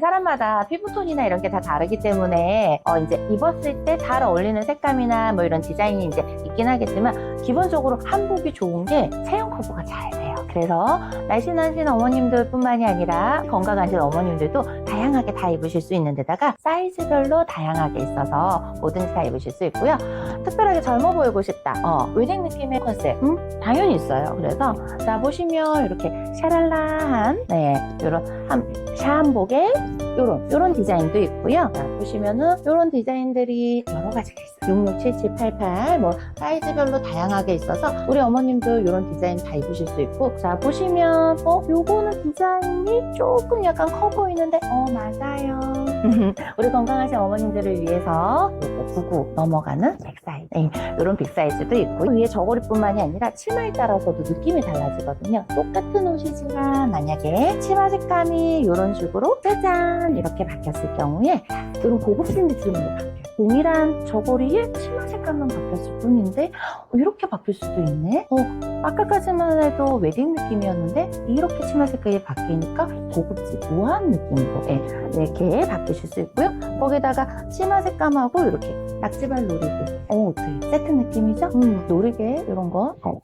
사람마다 피부톤이나 이런 게 다 다르기 때문에 어, 이제 입었을 때 잘 어울리는 색감이나 뭐 이런 디자인이 이제 있긴 하겠지만 기본적으로 한복이 좋은 게 체형 커버가 잘. 그래서 날씬하신 어머님들 뿐만이 아니라 건강하신 어머님들도 다양하게 다 입으실 수 있는 데다가 사이즈별로 다양하게 있어서 뭐든지 다 입으실 수 있고요. 특별하게 젊어 보이고 싶다. 어, 웨딩 느낌의 컨셉. 음, 당연히 있어요. 그래서 자 보시면 이렇게 샤랄라한 네, 요런 한 샤한복에 요런 요런 디자인도 있고요. 자, 보시면은 요런 디자인들이 여러 가지가 있어요. 66, 77, 88, 뭐 사이즈별로 다양하게 있어서 우리 어머님도 요런 디자인 다 입으실 수 있고 자 보시면 어 요거는 디자인이 조금 약간 커 보이는데 어 맞아요. 우리 건강하신 어머님들을 위해서 요거 99 넘어가는 백 사이즈 네, 요런 빅 사이즈도 있고 위에 저고리뿐만이 아니라 치마에 따라서도 느낌이 달라지거든요. 똑같은 옷이지만 만약에 치마 색감이 이런 식으로 짜잔 이렇게 바뀌었을 경우에 이런 고급진 느낌으로. 동일한 저고리에 치마 색감만 바뀌었을 뿐인데 어, 이렇게 바뀔 수도 있네. 어, 아까까지만 해도 웨딩 느낌이었는데 이렇게 치마 색깔이 바뀌니까 고급진 우아한 느낌으로 예, 이렇게 바뀌실 수 있고요. 거기다가 치마 색감하고 이렇게 낙지발 놀이개 어, 어때? 세트 느낌이죠? 음, 놀이개 이런 거 어,